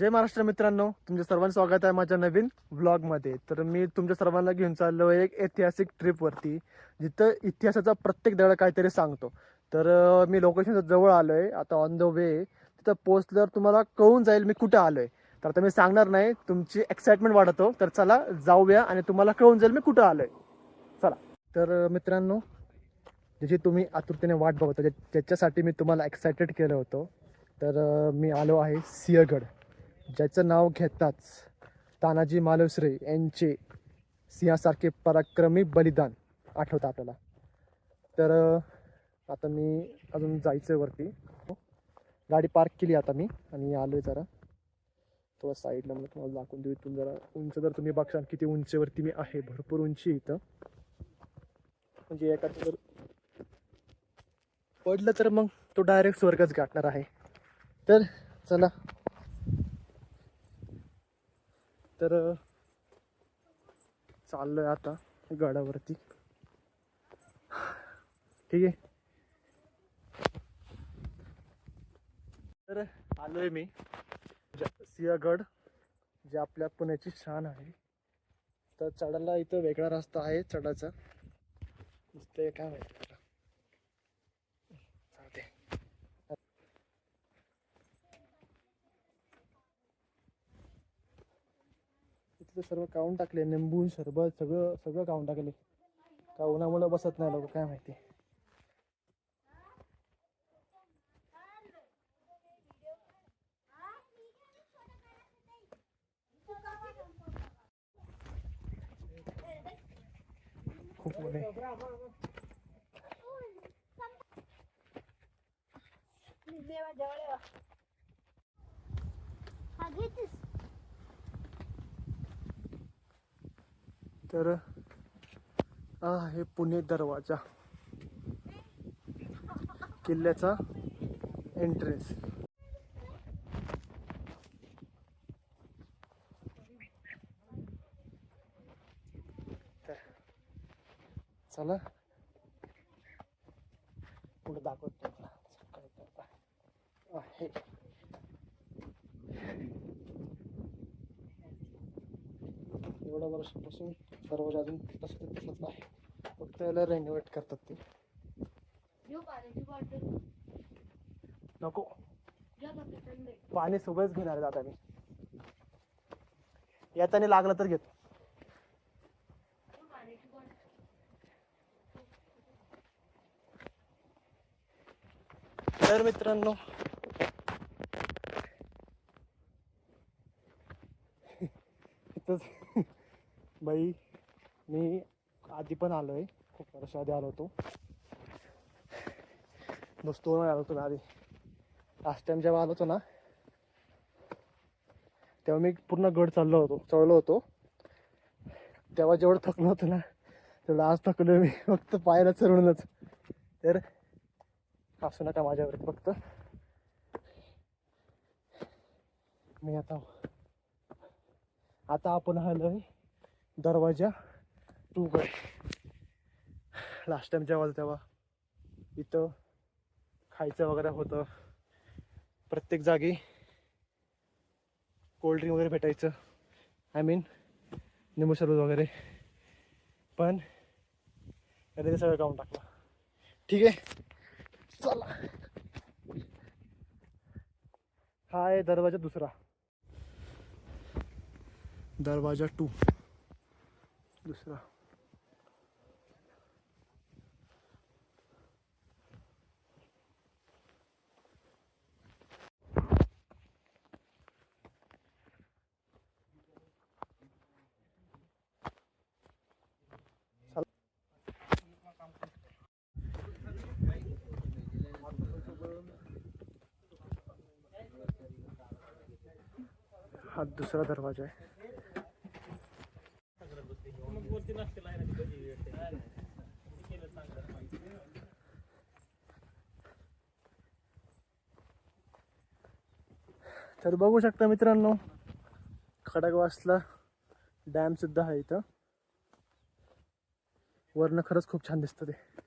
जय महाराष्ट्र मित्रांनो तुमच्या सर्वांचं स्वागत आहे माझ्या नवीन व्लॉगमध्ये तर मी तुमच्या सर्वांना घेऊन चाललो आहे एक ऐतिहासिक ट्रिपवरती जिथं इतिहासाचा प्रत्येक दगड काहीतरी सांगतो. तर मी लोकेशनच्या जवळ आलो आहे आता ऑन द वे तिथं पोहोचल्यावर तुम्हाला कळून जाईल मी कुठं आलो आहे तर आता मी सांगणार नाही तुमची एक्साइटमेंट वाढवतो तर चला जाऊया आणि तुम्हाला कळून जाईल मी कुठं आलो आहे चला. तर मित्रांनो ज्याची तुम्ही आतुरतेने वाट बघता ज्या- ज्याच्यासाठी मी तुम्हाला एक्सायटेड केलं होतं तर मी आलो आहे सिंहगड. ज्याचं नाव घेताच तानाजी मालवश्रे यांचे सिंहासारखे पराक्रमी बलिदान आठवतं आपल्याला. तर आता मी अजून जायचं आहे वरती. गाडी पार्क केली आता मी आणि आलो आहे जरा. थोडं साईडला मला तुम्हाला दाखवून देऊ. इथून जरा उंच जर तुम्ही बघशाल किती उंचीवरती मी आहे. भरपूर उंची इथं. म्हणजे एखादं जर पडलं तर मग तो डायरेक्ट स्वर्गच गाठणार आहे. तर चला तर चाललो आहे आता गडावरती. ठीक आहे. तर आलोय मी. ज- सिंहगड जे आपल्या पुण्याची शान आहे. तर चढायला इथं वेगळा रस्ता आहे चढायचा. नुसतं काय माहिती आता. जाऊ दे. इथलं सर्व काढून टाकले? निंबू सरबत सगळं सगळं काढून टाकले? का उन्हामुळं बसत नाही लोक काय माहिती? खूप ऊन आहे देवा जवळ येवा. हा घेतीस तर हा आहे पुणे दरवाजा. किल्ल्याचा एंट्रन्स तर चला. पुढे दाखवतो तुम्हाला करता आहे. एवढ्या वर्षापासून दरवाजा अजून तसं तसंच आहे फक्त याला रेनोव्हेट करतात ते. नको. पाणी सोबतच घेणार आहे आता मी. याच्याने लागलं तर घेतो. तर मित्रांनो इथंच बाई. आधी पण आलो आहे खूप वर्ष आधी आलो होतो. दोस्तो आलो होतो आधी. लास्ट टाइम जेव्हा आलो होतो ना तेव्हा मी पूर्ण गड चाललो होतो चढलो होतो. तेव्हा जेवढं थकलो होतो ना तेवढं आज थकलो मी. फक्त पायाला चढूनच. तर असू नका माझ्यावरती फक्त. मी आता आता आपण आलोय दरवाजा टू गड लास्ट टाइम जेव्हा तेव्हा. इथं खायचं वगैरे होतं. प्रत्येक जागी कोल्ड्रिंक वगैरे भेटायचं. आय मीन निंबू सरबत वगैरे. पण याने ते सगळं काढून टाकलं. ठीक आहे. चला. हा आहे दरवाजा दुसरा. दरवाजा टू दुसरा. हा दुसरा दरवाजा आहे. तर बघू शकता मित्रांनो खडकवासला डॅम सुद्धा आहे इथं. वरनं खरंच खूप छान दिसतं ते.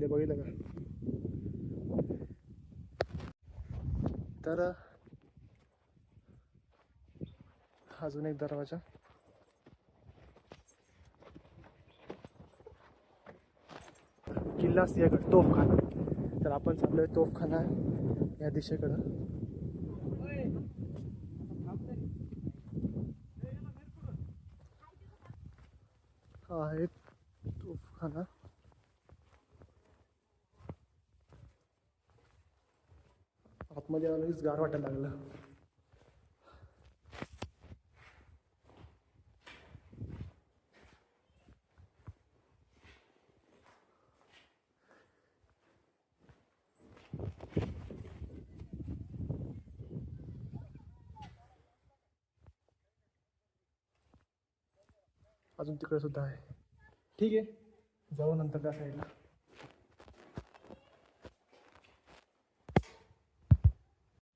लावले बघितलं का? तर अजून एक दरवाजा. किल्ला सिंहगड तोफखाना. तर आपण चाललोय तोफखाना या दिशेकडं. हा आहे तोफखाना. आतमध्ये गार वाटायला लागलं. अजून तिकडे सुद्धा आहे. ठीक आहे. जाऊ नंतर त्या साईडला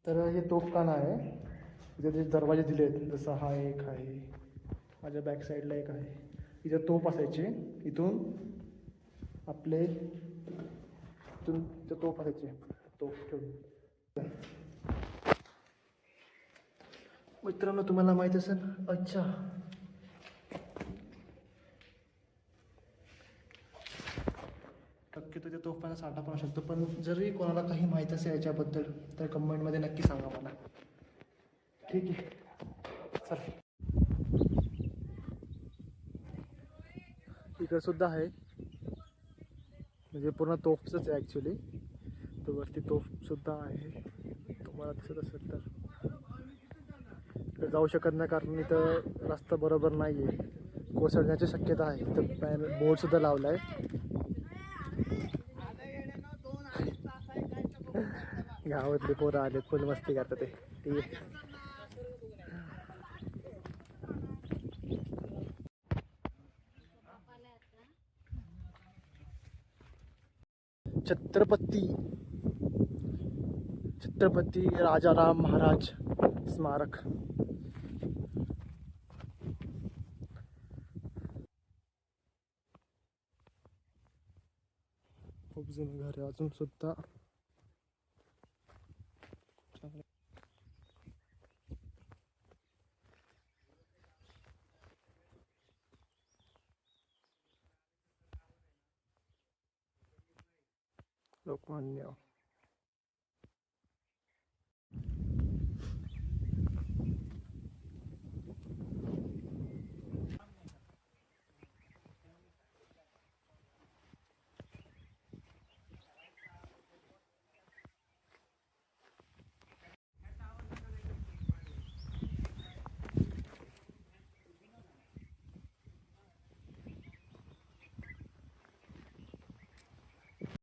तर हे तोफखाना आहे. इथे जे दरवाजे दिले आहेत जसं हा एक आहे माझ्या बॅक साईडला एक आहे. इथे तोफ असायचे. इथून आपले इथून इथे तोफ असायचे. तोफ ठेवून. मित्रांनो तुम्हाला माहीत असेल? अच्छा. नक्की तुझ्या साठा पण शकतो. पण जरी कोणाला काही माहीत असेल याच्याबद्दल तर कमेंटमध्ये नक्की सांगा मला. ठीक आहे. चल. इकडंसुद्धा आहे. म्हणजे पूर्ण तोफचंच आहे ॲक्च्युली तो वरती तोफसुद्धा आहे. तुम्हाला दिसत असेल तर. जाऊ शकत नाही कारण इथं रस्ता बरोबर नाही आहे कोसळण्याची शक्यता आहे. तर पॅन बोर्डसुद्धा लावला आहे गावातले पोरं आले. फुल मस्ती करतात ते. ठीक आहे छत्रपती. छत्रपती राजाराम महाराज स्मारक. खूप जुनं घर आहे अजून सुद्धा. આપણે લોકમાન્ય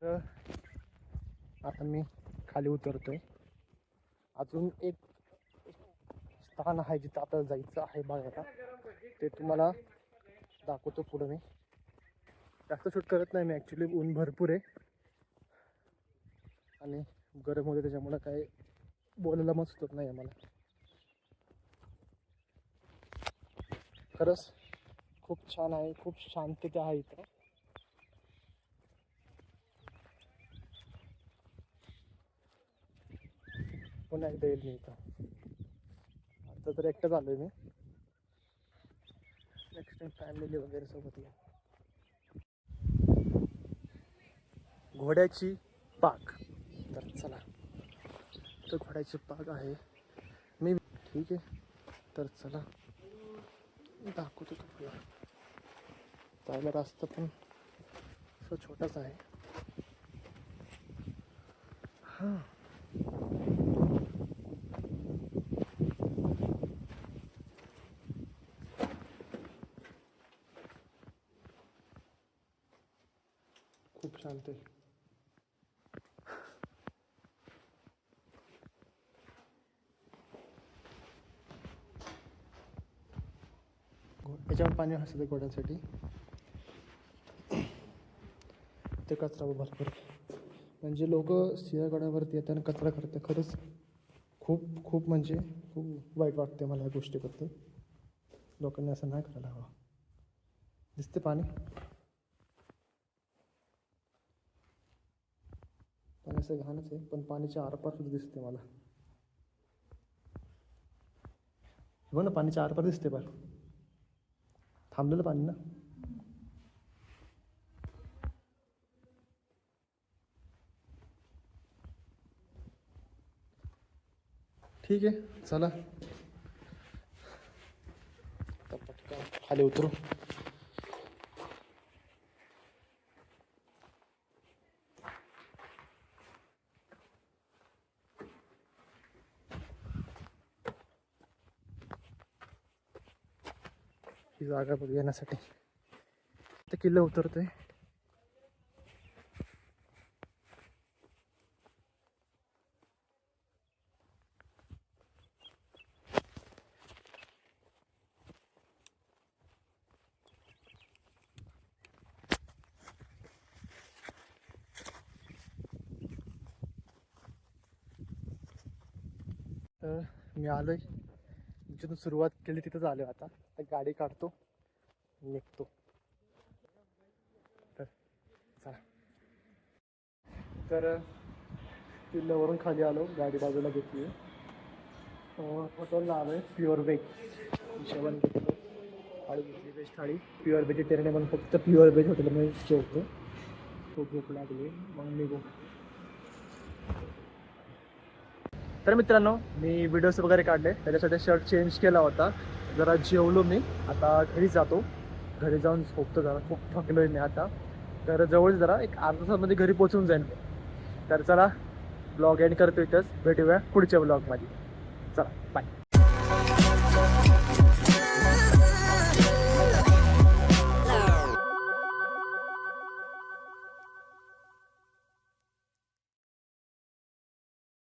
तर आता मी खाली उतरतोय. अजून एक स्थान आहे जिथं आता जायचं आहे बघायला. ते तुम्हाला दाखवतो पुढं मी. जास्त शूट करत नाही मी ॲक्च्युली ऊन भरपूर आहे. आणि गरम होते त्याच्यामुळं काय बोलायला मग सुचत नाही आहे मला. खरंच खूप छान आहे खूप शांतता आहे इथं. पुन्हा एकदा येईल मी इथं. आता तर एकटंच आलोय मी. नेक्स्ट टाइम फॅमिली वगैरे सोबत येईल घोड्याची पाक. तर चला. तर घोड्याची पाक आहे. मी ठीक आहे. तर चला. दाखवतो तुम्हाला. जायला रास्ता पण असं छोटाच आहे. हां. खूप शांत याच्यावर पाणी असतं घोड्यांसाठी ते कचरा भरपूर म्हणजे लोक सिंहगडावरती येताना कचरा करते खरंच खूप खूप म्हणजे खूप वाईट वाटते मला या गोष्टीबद्दल. लोकांनी असं नाही करायला हवं. दिसते पाणी? पाणी असं घाणच आहे पण पाण्याच्या आरपार सुद्धा दिसते मला. बघ ना पाण्याच्या आरपार दिसते पार थांबलेलं पाणी ना. ठीक आहे चला. पटकन खाली उतरू. ही जागा बघ येण्यासाठी. तर किल्ला उतरतोय. तर मी आलोय. जिथून सुरुवात केली तिथंच आलो आता. तर गाडी काढतो निघतो. तर चला. तर किल्ल्यावरून खाली आलो गाडी बाजूला घेतली. हॉटेलला आलो आहे प्युअर व्हेज जेवण घेतलं. थाळी घेतली व्हेज थाळी. प्युअर व्हेजिटेरियन आहे म्हणून फक्त प्युअर व्हेज हॉटेलमध्ये जेवतो. खूप भूक लागली. मग निघू. तर मित्रांनो मी व्हिडिओज वगैरे काढले. त्याच्यासाठी शर्ट चेंज केला होता. जरा जेवलो मी. आता घरी जातो. घरी जाऊन झोपतो जरा. खूप थकलोय मी आता. तर जवळ जरा एक अर्धा तासामध्ये घरी पोचून जाईन तर चला ब्लॉग एंड करतो इथंच. भेटूया पुढच्या ब्लॉगमध्ये चला बाय